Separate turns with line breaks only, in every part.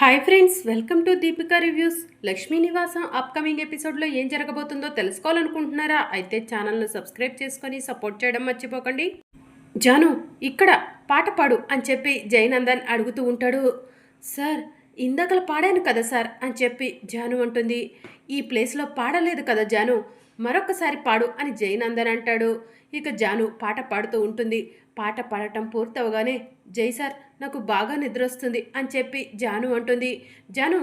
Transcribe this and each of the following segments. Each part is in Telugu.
Hi friends welcome to Deepika reviews Lakshmi Nivasam upcoming ఎపిసోడ్లో ఏం జరగబోతుందో తెలుసుకోవాలనుకుంటున్నారా? అయితే ఛానల్ను సబ్స్క్రైబ్ చేసుకొని సపోర్ట్ చేయడం మర్చిపోకండి. జాను ఇక్కడ పాట పాడు అని చెప్పి జయనందన్ అడుగుతూ ఉంటాడు. సార్ ఇందాకలు పాడాను కదా సార్ అని చెప్పి జాను అంటుంది. ఈ ప్లేస్లో పాడలేదు కదా జాను మరొకసారి పాడు అని జయనందన్ అంటాడు. ఇక జాను పాట పాడుతూ ఉంటుంది. పాట పాడటం పూర్తవగానే జై సార్ నాకు బాగా నిద్ర వస్తుంది అని చెప్పి జాను అంటుంది. జాను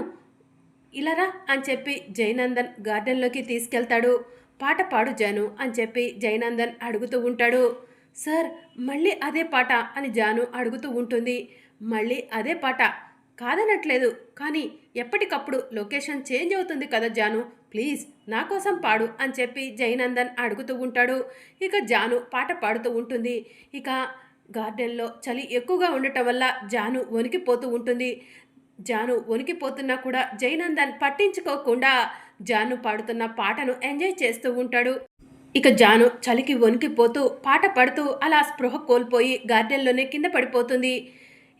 ఇలారా అని చెప్పి జయనందన్ గార్డెన్లోకి తీసుకెళ్తాడు. పాట పాడు జాను అని చెప్పి జయనందన్ అడుగుతూ ఉంటాడు. సార్ మళ్ళీ అదే పాట అని జాను అడుగుతూ ఉంటుంది. మళ్ళీ అదే పాట? కాదనట్లేదు కానీ ఎప్పటికప్పుడు లొకేషన్ చేంజ్ అవుతుంది కదా జాను. ప్లీజ్ నా కోసం పాడు అని చెప్పి జయనందన్ అడుగుతూ ఉంటాడు. ఇక జాను పాట పాడుతూ ఉంటుంది. ఇక గార్డెన్లో చలి ఎక్కువగా ఉండటం వల్ల జాను వణికిపోతూ ఉంటుంది. జాను వణికిపోతున్నా కూడా జయనందన్ పట్టించుకోకుండా జాను పాడుతున్న పాటను ఎంజాయ్ చేస్తూ ఉంటాడు. ఇక జాను చలికి వణికిపోతూ పాట పాడుతూ అలా స్పృహ కోల్పోయి గార్డెన్లోనే కింద పడిపోతుంది.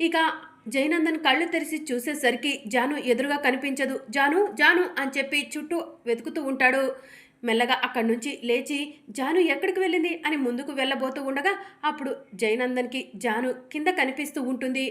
ఇక జయనందన్ కళ్ళు తెరిచి చూసేసరికి జాను ఎదురుగా కనిపించదు. జాను జాను అని చెప్పి చుట్టూ వెతుకుతూ ఉంటాడు. మెల్లగా అక్కడి నుంచి లేచి జాను ఎక్కడికి వెళ్ళింది? అని ముందుకు వెళ్ళబోతూ ఉండగా అప్పుడు జయనందన్కి జాను కింద కనిపిస్తూ ఉంటుంది.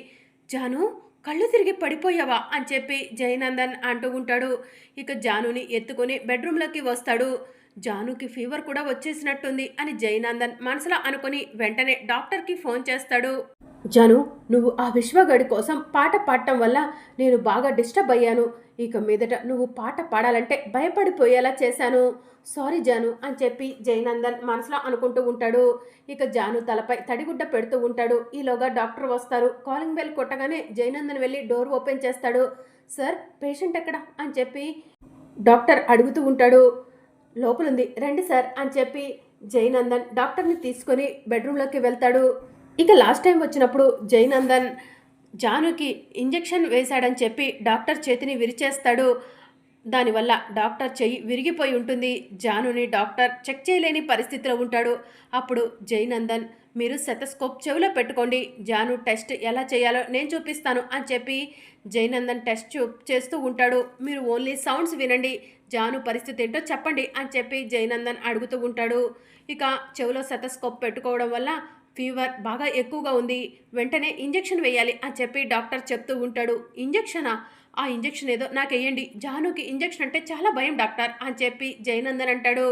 జాను కళ్ళు తిరిగి పడిపోయావా? అని చెప్పి జయనందన్ అంటూ ఉంటాడు. ఇక జానుని ఎత్తుకొని బెడ్రూమ్లోకి వస్తాడు. జానుకి ఫీవర్ కూడా వచ్చేసినట్టుంది అని జయనందన్ మనసులో అనుకుని వెంటనే డాక్టర్కి ఫోన్ చేస్తాడు. జాను నువ్వు ఆ విశ్వగడి కోసం పాట పాడటం వల్ల నేను బాగా డిస్టర్బ్ అయ్యాను. ఇక మీదట నువ్వు పాట పాడాలంటే భయపడిపోయేలా చేశాను. సారీ జాను అని చెప్పి జయనందన్ మనసులో అనుకుంటూ ఉంటాడు. ఇక జాను తలపై తడిగుడ్డ పెడుతూ ఉంటాడు. ఈలోగా డాక్టర్ వస్తారు. కాలింగ్ బెల్ కొట్టగానే జయనందన్ వెళ్ళి డోర్ ఓపెన్ చేస్తాడు. సార్ పేషెంట్ ఎక్కడ? అని చెప్పి డాక్టర్ అడుగుతూ ఉంటాడు. లోపలుంది. రండి సార్ అని చెప్పి జయనందన్ డాక్టర్ని తీసుకొని బెడ్రూమ్లోకి వెళ్తాడు. ఇక లాస్ట్ టైం వచ్చినప్పుడు జయనందన్ జానుకి ఇంజెక్షన్ వేశాడని చెప్పి డాక్టర్ చేతిని విరిచేస్తాడు. దానివల్ల డాక్టర్ చెయ్యి విరిగిపోయి ఉంటుంది. జానుని డాక్టర్ చెక్ చేయలేని పరిస్థితిలో ఉంటాడు. అప్పుడు జయనందన్ మీరు సెతస్కోప్ చెవిలో పెట్టుకోండి. జాను టెస్ట్ ఎలా చేయాలో నేను చూపిస్తాను అని చెప్పి జయనందన్ టెస్ట్ చూ చేస్తూ ఉంటాడు. మీరు ఓన్లీ సౌండ్స్ వినండి. జాను పరిస్థితి ఏంటో చెప్పండి అని చెప్పి జయనందన్ అడుగుతూ ఉంటాడు. ఇక చెవిలో సెతస్కోప్ పెట్టుకోవడం వల్ల ఫీవర్ బాగా ఎక్కువగా ఉంది. వెంటనే ఇంజెక్షన్ వేయాలి అని చెప్పి డాక్టర్ చెప్తూ ఉంటాడు. ఇంజెక్షనా? ఆ ఇంజెక్షన్ ఏదో నాకు వేయండి. జానుకి ఇంజెక్షన్ అంటే చాలా భయం డాక్టర్ అని చెప్పి జయనందన్ అంటాడు.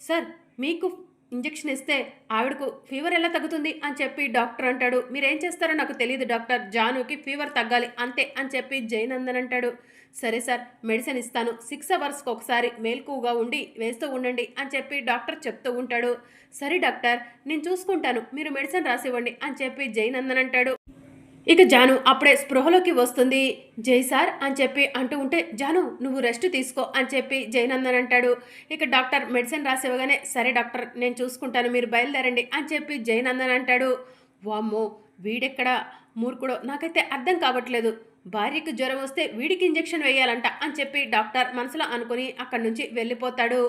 సార్ మీకు ఇంజెక్షన్ ఇస్తే ఆవిడకు ఫీవర్ ఎలా తగ్గుతుంది అని చెప్పి డాక్టర్ అంటాడు. మీరేం చేస్తారో నాకు తెలియదు డాక్టర్. జానుకి ఫీవర్ తగ్గాలి. అంతే అని చెప్పి జయనందన్ అంటాడు. సరే సార్ మెడిసిన్ ఇస్తాను. సిక్స్ అవర్స్కి ఒకసారి మేల్కువగా ఉండి వేస్తూ ఉండండి అని చెప్పి డాక్టర్ చెప్తూ ఉంటాడు. సరే డాక్టర్ నేను చూసుకుంటాను. మీరు మెడిసిన్ రాసివ్వండి అని చెప్పి జయనందన్ అంటాడు. ఇక జాను అప్పుడే స్పృహలోకి వస్తుంది. జై సార్ అని చెప్పి అంటూ ఉంటే జాను నువ్వు రెస్ట్ తీసుకో అని చెప్పి జయనందన్ అంటాడు. ఇక డాక్టర్ మెడిసిన్ రాసివ్వగానే సరే డాక్టర్ నేను చూసుకుంటాను మీరు బయలుదేరండి అని చెప్పి జయనందన్ అంటాడు. వామ్మో వీడెక్కడ? మూర్ఖుడో నాకైతే అర్థం కావట్లేదు. భార్యకి జ్వరం వస్తే వీడికి ఇంజెక్షన్ వేయాలంట అని చెప్పి డాక్టర్ మనసులో అనుకుని అక్కడి నుంచి వెళ్ళిపోతాడు.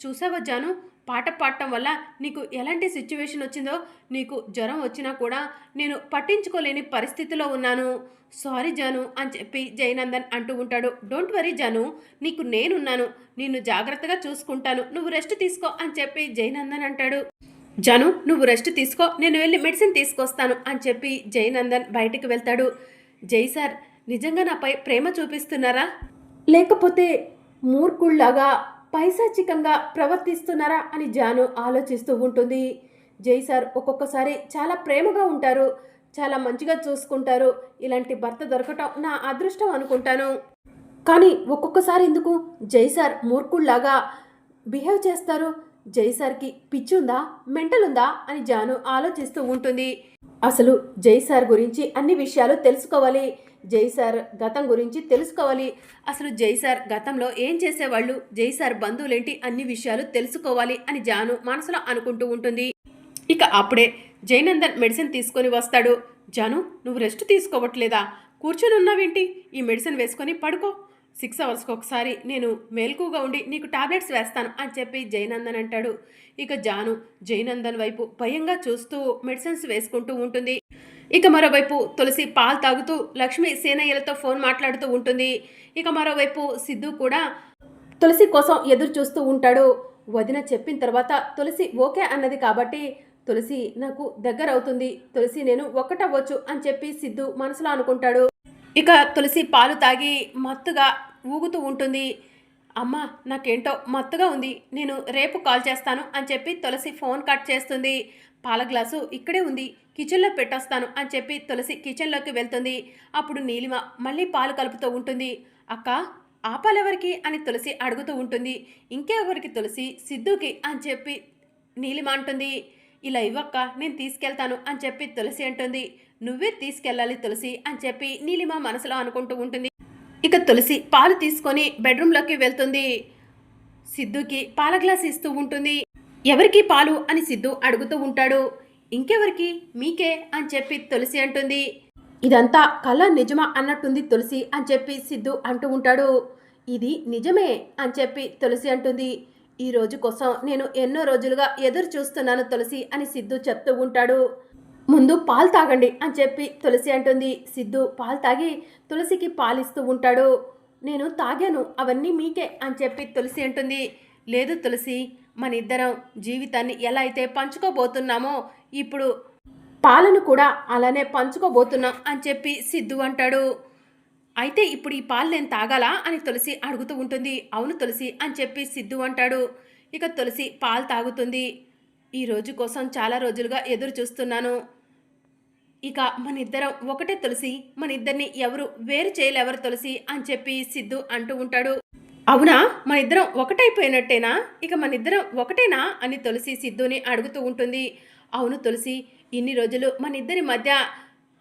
చూసావా జాను? పాట పాడటం వల్ల నీకు ఎలాంటి సిచ్యువేషన్ వచ్చిందో నీకు జ్వరం వచ్చినా కూడా నేను పట్టించుకోలేని పరిస్థితిలో ఉన్నాను. సారీ జాను అని చెప్పి జయనందన్ అంటూ ఉంటాడు. డోంట్ వరీ జాను నీకు నేనున్నాను. నిన్ను జాగ్రత్తగా చూసుకుంటాను. నువ్వు రెస్ట్ తీసుకో అని చెప్పి జయనందన్ అంటాడు. జాను నువ్వు రెస్ట్ తీసుకో. నేను వెళ్ళి మెడిసిన్ తీసుకొస్తాను అని చెప్పి జయనందన్ బయటికి వెళ్తాడు. జై సార్ నిజంగా నాపై ప్రేమ చూపిస్తున్నారా? లేకపోతే మూర్ఖుళ్ళాగా పైశాచికంగా ప్రవర్తిస్తున్నారా అని జాను ఆలోచిస్తూ ఉంటుంది. జై సార్ ఒక్కొక్కసారి చాలా ప్రేమగా ఉంటారు. చాలా మంచిగా చూసుకుంటారు. ఇలాంటి భర్త దొరకటం నా అదృష్టం అనుకుంటాను. కానీ ఒక్కొక్కసారి ఎందుకు? జై సార్ మూర్ఖుళ్ళాగా బిహేవ్ చేస్తారు. జై సార్కి పిచ్చి ఉందా? మెంటల్ ఉందా? అని జాను ఆలోచిస్తూ ఉంటుంది. అసలు జై సార్ గురించి అన్ని విషయాలు తెలుసుకోవాలి. జై సార్ గతం గురించి తెలుసుకోవాలి. అసలు జై సార్ గతంలో ఏం చేసేవాళ్ళు? జై సార్ బంధువులేంటి? అన్ని విషయాలు తెలుసుకోవాలి అని జాను మనసులో అనుకుంటూ ఉంటుంది. ఇక అప్పుడే జయనందన్ మెడిసిన్ తీసుకొని వస్తాడు. జాను నువ్వు రెస్ట్ తీసుకోవట్లేదా? కూర్చొని ఉన్నావేంటి ఈ మెడిసిన్ వేసుకొని పడుకో. సిక్స్ అవర్స్కి ఒకసారి నేను మేల్కుగా ఉండి నీకు టాబ్లెట్స్ వేస్తాను అని చెప్పి జయనందన్ అంటాడు. ఇక జాను జయనందన్ వైపు భయంగా చూస్తూ మెడిసిన్స్ వేసుకుంటూ ఉంటుంది. ఇక మరోవైపు తులసి పాలు తాగుతూ లక్ష్మి సేనయ్యలతో ఫోన్ మాట్లాడుతూ ఉంటుంది. ఇక మరోవైపు సిద్ధు కూడా తులసి కోసం ఎదురు చూస్తూ ఉంటాడు. వదిన చెప్పిన తర్వాత తులసి ఓకే అన్నది కాబట్టి తులసి నాకు దగ్గర అవుతుంది. తులసి నేను ఒక్కటవ్వచ్చు అని చెప్పి సిద్ధు మనసులో అనుకుంటాడు. ఇక తులసి పాలు తాగి మత్తుగా ఊగుతూ ఉంటుంది. అమ్మ నాకేంటో మత్తుగా ఉంది. నేను రేపు కాల్ చేస్తాను అని చెప్పి తులసి ఫోన్ కట్ చేస్తుంది. పాల గ్లాసు ఇక్కడే ఉంది. కిచెన్లో పెట్టేస్తాను అని చెప్పి తులసి కిచెన్లోకి వెళ్తుంది. అప్పుడు నీలిమ మళ్ళీ పాలు కలుపుతూ ఉంటుంది. అక్క ఆ పాలెవరికి అని తులసి అడుగుతూ ఉంటుంది. ఇంకెవరికి తులసి? సిద్ధుకి అని చెప్పి నీలిమ అంటుంది. ఇలా ఇవ్వక్క నేను తీసుకెళ్తాను అని చెప్పి తులసి అంటుంది. నువ్వే తీసుకెళ్ళాలి తులసి అని చెప్పి నీలిమ మనసులో అనుకుంటూ ఉంటుంది. ఇక తులసి పాలు తీసుకొని బెడ్రూమ్లోకి వెళ్తుంది. సిద్ధుకి పాల గ్లాస్ ఇస్తూ ఉంటుంది. ఎవరికి పాలు అని సిద్ధు అడుగుతూ ఉంటాడు. ఇంకెవరికి? మీకే అని చెప్పి తులసి అంటుంది. ఇదంతా కళ నిజమా అన్నట్టుంది తులసి అని చెప్పి సిద్ధు అంటూ ఉంటాడు. ఇది నిజమే అని చెప్పి తులసి అంటుంది. ఈ రోజు కోసం నేను ఎన్నో రోజులుగా ఎదురు చూస్తున్నాను తులసి అని సిద్ధు చెప్తూ ఉంటాడు. ముందు పాలు తాగండి అని చెప్పి తులసి అంటుంది. సిద్ధు పాలు తాగి తులసికి పాలిస్తూ ఉంటాడు. నేను తాగాను అవన్నీ మీకే అని చెప్పి తులసి అంటుంది. లేదు తులసి మన ఇద్దరం జీవితాన్ని ఎలా అయితే పంచుకోబోతున్నామో ఇప్పుడు పాలను కూడా అలానే పంచుకోబోతున్నాం అని చెప్పి సిద్ధు అంటాడు. అయితే ఇప్పుడు ఈ పాలు నేను తాగాలా అని తులసి అడుగుతూ ఉంటుంది. అవును తులసి అని చెప్పి సిద్ధు అంటాడు. ఇక తులసి పాలు తాగుతుంది. ఈ రోజు కోసం చాలా రోజులుగా ఎదురు చూస్తున్నాను. ఇక మన ఇద్దరం ఒకటే తులసి మన ఇద్దరిని ఎవరు వేరు చేయలేవరు తులసి అని చెప్పి సిద్ధు అంటూ ఉంటాడు. అవునా? మన ఇద్దరం ఒకటైపోయినట్టేనా? ఇక మన ఇద్దరం ఒకటేనా? అని తులసి సిద్ధుని అడుగుతూ ఉంటుంది. అవును తులసి ఇన్ని రోజులు మన ఇద్దరి మధ్య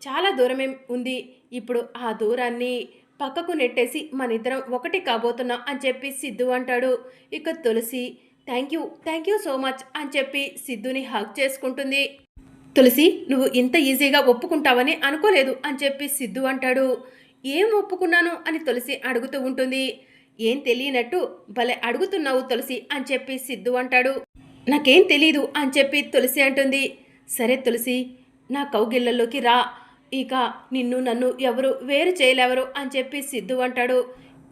చాలా దూరమే ఉంది. ఇప్పుడు ఆ దూరాన్ని పక్కకు నెట్టేసి మన ఇద్దరం ఒకటి కాబోతున్నాం అని చెప్పి సిద్ధు అంటాడు. ఇక Tulasi thank you thank you so much అని చెప్పి సిద్ధుని హక్ చేసుకుంటుంది. తులసి నువ్వు ఇంత ఈజీగా ఒప్పుకుంటావని అనుకోలేదు అని చెప్పి సిద్ధు అంటాడు. ఏం ఒప్పుకున్నాను? అని తులసి అడుగుతూ ఉంటుంది. ఏం తెలియనట్టు భలే అడుగుతున్నావు తులసి అని చెప్పి సిద్ధు అంటాడు. నాకేం తెలీదు అని చెప్పి తులసి అంటుంది. సరే తులసి నా కౌగిళ్ళలోకి రా. ఇక నిన్ను నన్ను ఎవరు వేరు చేయలేవరు అని చెప్పి సిద్ధు అంటాడు.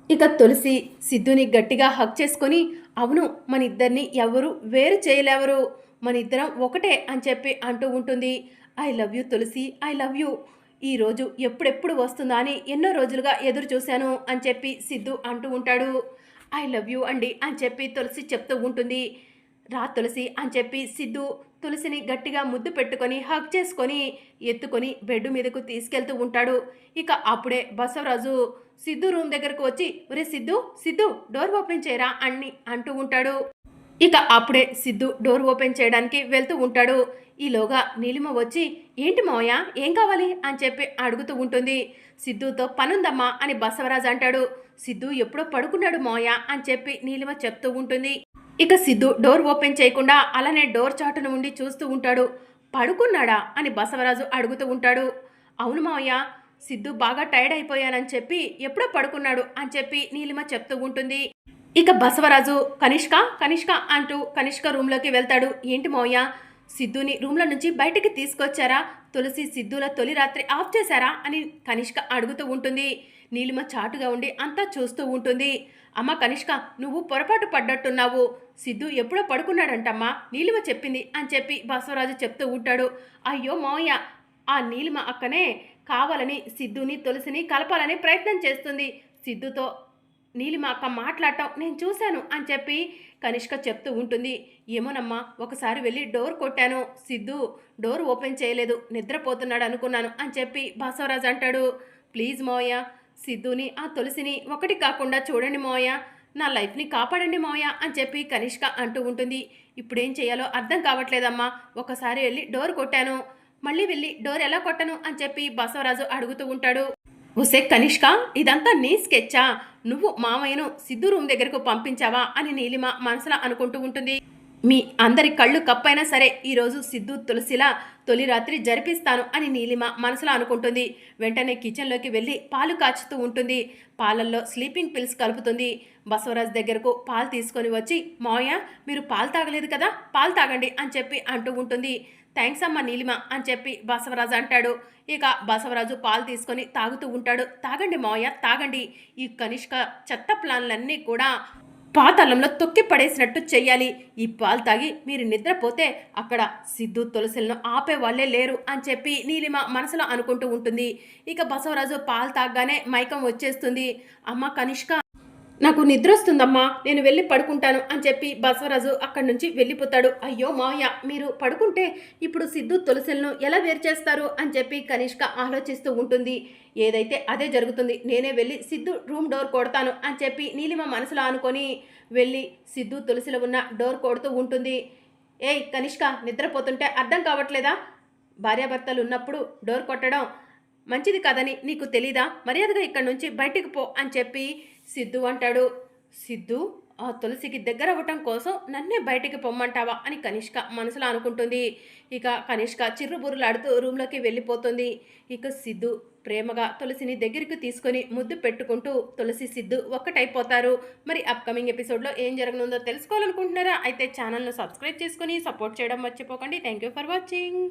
ఇక తులసి సిద్ధుని గట్టిగా హక్ చేసుకొని అవును మన ఇద్దరిని ఎవరు వేరు చేయలేవరు. మన ఇద్దరం ఒకటే అని చెప్పి అంటూ ఉంటుంది. I love you Tulasi I love you. ఈ రోజు ఎప్పుడెప్పుడు వస్తుందా అని ఎన్నో రోజులుగా ఎదురు చూశాను అని చెప్పి సిద్ధు అంటూ ఉంటాడు. ఐ లవ్ యూ అండి అని చెప్పి తులసి చెప్తూ ఉంటుంది. రా తులసి అని చెప్పి సిద్ధు తులసిని గట్టిగా ముద్దు పెట్టుకొని హగ్ చేసుకొని ఎత్తుకొని బెడ్ మీదకు తీసుకెళ్తూ ఉంటాడు. ఇక అప్పుడే బసవరాజు సిద్ధు రూమ్ దగ్గరకు వచ్చి ఒరే సిద్ధు సిద్ధు డోర్ ఓపెన్ చేయరా? అని అంటూ ఉంటాడు. ఇక అప్పుడే సిద్ధు డోర్ ఓపెన్ చేయడానికి వెళ్తూ ఉంటాడు. ఈలోగా నీలిమ వచ్చి ఏంటి మావయ్య ఏం కావాలి? అని చెప్పి అడుగుతూ ఉంటుంది. సిద్ధుతో పనుందమ్మా అని బసవరాజు అంటాడు. సిద్ధు ఎప్పుడో పడుకున్నాడు మావయ్య అని చెప్పి నీలిమ చెప్తూ ఉంటుంది. ఇక సిద్ధు డోర్ ఓపెన్ చేయకుండా అలానే డోర్ చాటున ఉండి చూస్తూ ఉంటాడు. పడుకున్నాడా? అని బసవరాజు అడుగుతూ ఉంటాడు. అవును మావయ్య సిద్ధు బాగా టైర్డ్ అయిపోయానని చెప్పి ఎప్పుడో పడుకున్నాడు అని చెప్పి నీలిమ చెప్తూ ఉంటుంది. ఇక బసవరాజు కనిష్క కనిష్క అంటూ కనిష్క రూమ్లోకి వెళ్తాడు. ఏంటి మోయ సిద్ధుని రూమ్లో నుంచి బయటికి తీసుకొచ్చారా? తులసి సిద్ధుల తొలి రాత్రి ఆఫ్ చేశారా? అని కనిష్క అడుగుతూ ఉంటుంది. నీలిమ చాటుగా ఉండి అంతా చూస్తూ ఉంటుంది. అమ్మ కనిష్క నువ్వు పొరపాటు పడ్డట్టున్నావు. సిద్ధు ఎప్పుడో పడుకున్నాడంటమ్మా నీలిమ చెప్పింది అని చెప్పి బసవరాజు చెప్తూ ఉంటాడు. అయ్యో మావయ్య ఆ నీలిమ అక్కనే కావాలని సిద్ధుని తులసిని కలపాలని ప్రయత్నం చేస్తుంది. సిద్ధుతో నీలిమ అక్క మాట్లాడటం నేను చూశాను అని చెప్పి కనిష్క చెప్తూ ఉంటుంది. ఏమోనమ్మా ఒకసారి వెళ్ళి డోర్ కొట్టాను. సిద్ధు డోర్ ఓపెన్ చేయలేదు నిద్రపోతున్నాడు అనుకున్నాను అని చెప్పి బసవరాజు అంటాడు. ప్లీజ్ మోయ సిద్ధుని ఆ తులసిని ఒకటి కాకుండా చూడండి మోయ నా లైఫ్ని కాపాడండి మావయ్య అని చెప్పి కనిష్క అంటూ ఉంటుంది. ఇప్పుడేం చేయాలో అర్థం కావట్లేదమ్మా. ఒకసారి వెళ్ళి డోర్ కొట్టాను. మళ్ళీ వెళ్ళి డోర్ ఎలా కొట్టను అని చెప్పి బసవరాజు అడుగుతూ ఉంటాడు. ఉసే కనిష్క ఇదంతా నీ స్కెచ్చా? నువ్వు మామయ్యను సిద్ధు రూమ్ దగ్గరకు పంపించావా అని నీలిమ మనసులో అనుకుంటూ ఉంటుంది. మీ అందరి కళ్ళు కప్పైనా సరే ఈరోజు సిద్ధు తులసిలా తొలి రాత్రి జరిపిస్తాను అని నీలిమ మనసులో అనుకుంటుంది. వెంటనే కిచెన్లోకి వెళ్ళి పాలు కాచుతూ ఉంటుంది. పాలల్లో స్లీపింగ్ పిల్స్ కలుపుతుంది. బసవరాజ్ దగ్గరకు పాలు తీసుకొని వచ్చి మావయ్య మీరు పాలు తాగలేదు కదా పాలు తాగండి అని చెప్పి అంటూ ఉంటుంది. థ్యాంక్స్ అమ్మ నీలిమ అని చెప్పి బసవరాజు అంటాడు. ఇక బసవరాజు పాలు తీసుకొని తాగుతూ ఉంటాడు. తాగండి మావయ్య తాగండి. ఈ కనిష్క చెత్త ప్లాన్లన్నీ కూడా పాతాళంలో తొక్కి పడేసినట్టు చెయ్యాలి. ఈ పాలు తాగి మీరు నిద్రపోతే అక్కడ సిద్ధు తులసిలను ఆపే వాళ్ళే లేరు అని చెప్పి నీలిమ మనసులో అనుకుంటూ ఉంటుంది. ఇక బసవరాజు పాలు తాగగానే మైకం వచ్చేస్తుంది. అమ్మ కనిష్క నాకు నిద్ర వస్తుందమ్మా నేను వెళ్ళి పడుకుంటాను అని చెప్పి బసవరాజు అక్కడి నుంచి వెళ్ళిపోతాడు. అయ్యో మావయ్య మీరు పడుకుంటే ఇప్పుడు సిద్ధు తులసిలను ఎలా వేరు చేస్తారు అని చెప్పి కనిష్క ఆలోచిస్తూ ఉంటుంది. ఏదైతే అదే జరుగుతుంది నేనే వెళ్ళి సిద్ధు రూమ్ డోర్ కొడతాను అని చెప్పి నీలిమ మనసులో అనుకొని వెళ్ళి సిద్ధు తులసిలో ఉన్న డోర్ కొడుతూ ఉంటుంది. ఏయ్ కనిష్క నిద్రపోతుంటే అర్థం కావట్లేదా? భార్యాభర్తలు ఉన్నప్పుడు డోర్ కొట్టడం మంచిది కాదని నీకు తెలీదా? మర్యాదగా ఇక్కడి నుంచి బయటికి పో అని చెప్పి సిద్ధు అంటాడు. సిద్ధు ఆ తులసికి దగ్గర అవ్వటం కోసం నన్నే బయటికి పొమ్మంటావా అని కనిష్క మనసులో అనుకుంటుంది. ఇక కనిష్క చిర్రుబుర్రులాడుతూ రూమ్లోకి వెళ్ళిపోతుంది. ఇక సిద్ధు ప్రేమగా తులసిని దగ్గరికి తీసుకొని ముద్దు పెట్టుకుంటూ తులసి సిద్ధు ఒక్కటైపోతారు. మరి అప్కమింగ్ ఎపిసోడ్లో ఏం జరగనుందో తెలుసుకోవాలనుకుంటున్నారా? అయితే ఛానల్ను సబ్స్క్రైబ్ చేసుకొని సపోర్ట్ చేయడం మర్చిపోకండి. Thank you for watching